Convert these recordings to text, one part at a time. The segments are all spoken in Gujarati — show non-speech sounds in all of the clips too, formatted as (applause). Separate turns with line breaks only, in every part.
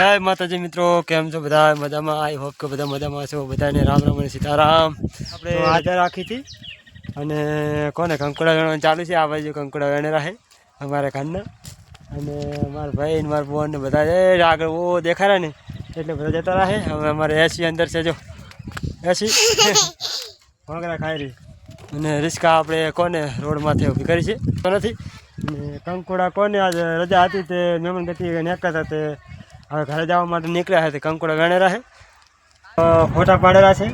જય માતાજી મિત્રો કેમ છો બધા? મજામાં? આઈ હોપ કે બધા મજામાં છો બધાને રામ રામ અને સીતારામ. આપણે આજે રાખી હતી. અને કોને? કંકુડા વેણવાનું ચાલુ છે. આ બાજુ કંકુડા વેણે રાખે અમારા ઘરના. અને મારા ભાઈ મારા બોન ને બધા આગળ ઓ દેખાડે ને. એટલે બધા જતા રહે. હવે અમારે એસી અંદર છે જો. એસી ભોંગરા (laughs) ખાઈ રહી. અને રિસ્કા આપણે કોને રોડમાંથી ઊભી કરી છે? તો નથી. અને કંકુડા કોને આજે રજા હતી તે મહેમાન ગતિ નીકળતા તે હવે ઘરે જવા માટે નીકળ્યા છે કંકુડા વેણેરા છે. ફોટા પાડેલા છે.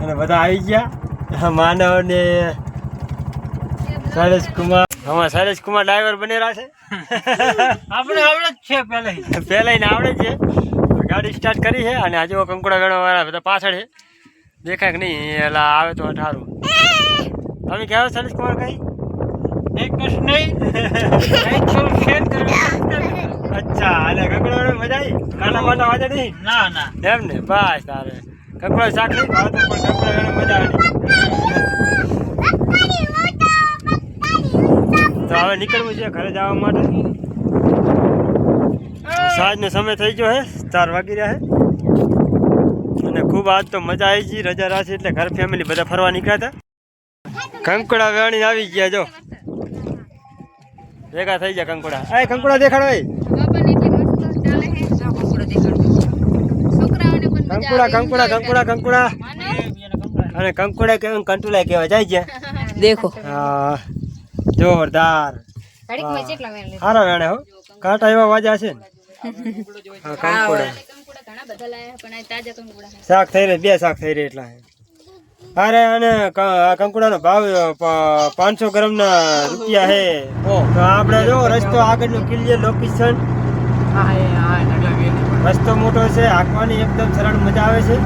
અને બધા આવી ગયા. માનવ ને શૈલેષ કુમાર. હા શૈલેષ કુમાર ડ્રાઈવર બનેલા છે. (laughs)
આપણે આવડે જ છે પહેલે
પહેલા ને આવડે છે. ગાડી સ્ટાર્ટ કરી છે અને આજે કંકુડા વેણવા વાળા બધા પાછળ છે. દેખાય કે નહીં એલા આવે તો અઠારું તમે કહેવા શૈલેષ કુમાર કઈ?
એક જ નહીં
આવી કાના માટા વાજે નહીં?
ના ના.
એમ ને? બસ તારે. કંકુડા શાક નહીં ભાવતું પણ મજા આવે તો હવે નીકળવું છે ઘરે જવા માટે. સાંજનો સમય થઈ ગયો હે ચાર વાગી રહ્યા હે. અને ખૂબ આજ તો મજા આવી ગઈ રજા રાખી એટલે ઘર ફેમિલી બધા ફરવા નીકળ્યા હતા. કંકુડા વેણી આવી ગયા જો. ભેગા થઈ ગયા કંકુડા. એ કંકુડા દેખાડો એ કંકુડા કંકુડા કંકુડા કંકુડા. અને કંકુડા કેવું કંટુલા કહેવાય. જાય ગયા
દેખો.
હા. જોરદાર. સારા વેણે હો. કાંટા એવા વાજા છે ને. હા કંકુડા. શાક થઈ રહી બે શાક થઈ રહી એટલા અરે અને ક- આ કંકુડાનો ભાવ પ- પાંચસો ગ્રામ ના રૂપિયા હે તો આપણે જો રસ્તો આગળનું ક્લિયર લોકેશન રસ્તો મોટો છે હાંકવાની એકદમ સરળ મજા આવે છે.